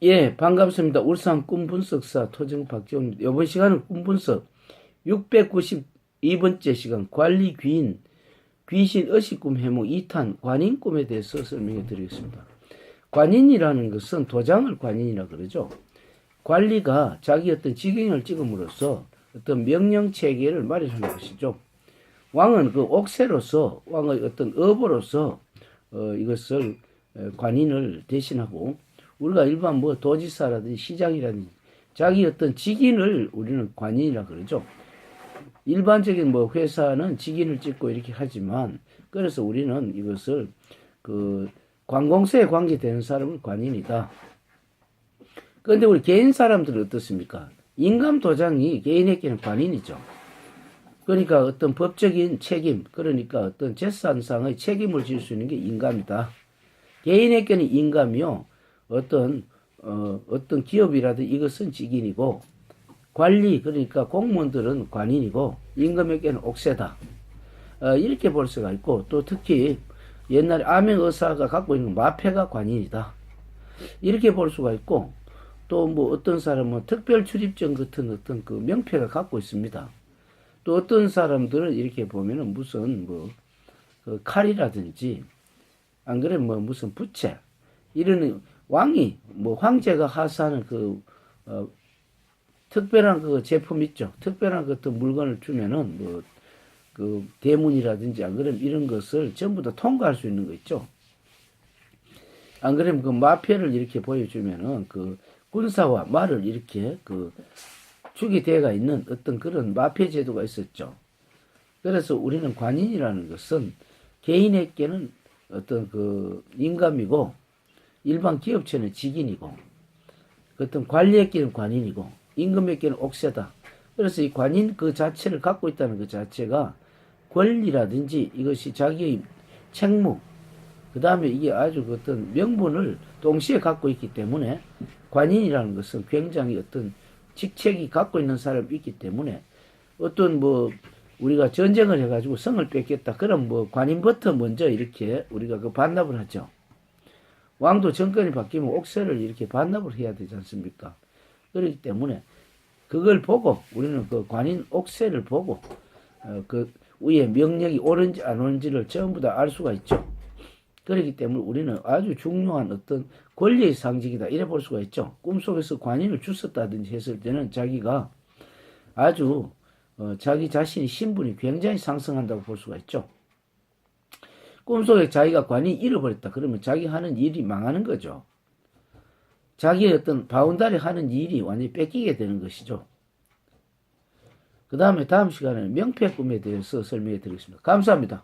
예, 반갑습니다. 울산 꿈분석사 토정 박지원입니다. 이번 시간은 꿈분석 692번째 시간 관리 귀인 귀신 의식꿈 해몽 2탄 관인 꿈에 대해서 설명해 드리겠습니다. 관인이라는 것은 도장을 관인이라 그러죠. 관리가 자기 어떤 직행을 찍음으로써 어떤 명령 체계를 마련하는 것이죠. 왕은 그 옥새로서 왕의 어떤 업으로서 어, 이것을 어, 관인을 대신하고 우리가 일반 뭐 도지사라든지 시장이라든지 자기 어떤 직인을 우리는 관인이라 그러죠. 일반적인 뭐 회사는 직인을 찍고 이렇게 하지만 그래서 우리는 이것을 그 관공서에 관계되는 사람을 관인이다. 그런데 우리 개인 사람들은 어떻습니까? 인감 도장이 개인에게는 관인이죠. 그러니까 어떤 법적인 책임, 그러니까 어떤 재산상의 책임을 질 수 있는 게 인감이다. 개인에게는 인감이요. 어떤 어, 어떤 기업이라든 이것은 직인이고 관리 그러니까 공무원들은 관인이고 임금에게는 옥세다. 어, 이렇게 볼 수가 있고 또 특히 옛날에 암행 의사가 갖고 있는 마패가 관인이다. 이렇게 볼 수가 있고 또 뭐 어떤 사람은 특별 출입증 같은 어떤 그 명패가 갖고 있습니다. 또 어떤 사람들은 이렇게 보면은 무슨 뭐 그 칼이라든지 안 그래 뭐 무슨 부채 이런 왕이 뭐 황제가 하사하는 그 어, 특별한 그 제품 있죠. 특별한 그 물건을 주면은 뭐 그 대문이라든지 안 그러면 이런 것을 전부 다 통과할 수 있는 거 있죠. 안 그러면 그 마패를 이렇게 보여주면은 그 군사와 말을 이렇게 그 축이 되어가 있는 어떤 그런 마패 제도가 있었죠. 그래서 우리는 관인이라는 것은 개인에게는 어떤 그 인감이고 일반 기업체는 직인이고 어떤 관리에게는 관인이고 임금에게는 옥세다. 그래서 이 관인 그 자체를 갖고 있다는 그 자체가 권리라든지 이것이 자기의 책무 그 다음에 이게 아주 그 어떤 명분을 동시에 갖고 있기 때문에 관인이라는 것은 굉장히 어떤 직책이 갖고 있는 사람이 있기 때문에 어떤 뭐 우리가 전쟁을 해가지고 성을 뺏겠다. 그럼 뭐 관인부터 먼저 이렇게 우리가 그 반납을 하죠. 왕도 정권이 바뀌면 옥세를 이렇게 반납을 해야 되지 않습니까? 그렇기 때문에 그걸 보고 우리는 그 관인 옥세를 보고 어, 그 위에 명령이 옳은지 안 옳은지를 전부 다 알 수가 있죠. 그렇기 때문에 우리는 아주 중요한 어떤 권리의 상징이다 이래 볼 수가 있죠. 꿈속에서 관인을 주었다든지 했을 때는 자기가 아주 어, 자기 자신의 신분이 굉장히 상승한다고 볼 수가 있죠. 꿈속에 자기가 관이 잃어버렸다. 그러면 자기 하는 일이 망하는 거죠. 자기의 어떤 바운다리 하는 일이 완전히 뺏기게 되는 것이죠. 그 다음에 다음 시간에는 명패 꿈에 대해서 설명해 드리겠습니다. 감사합니다.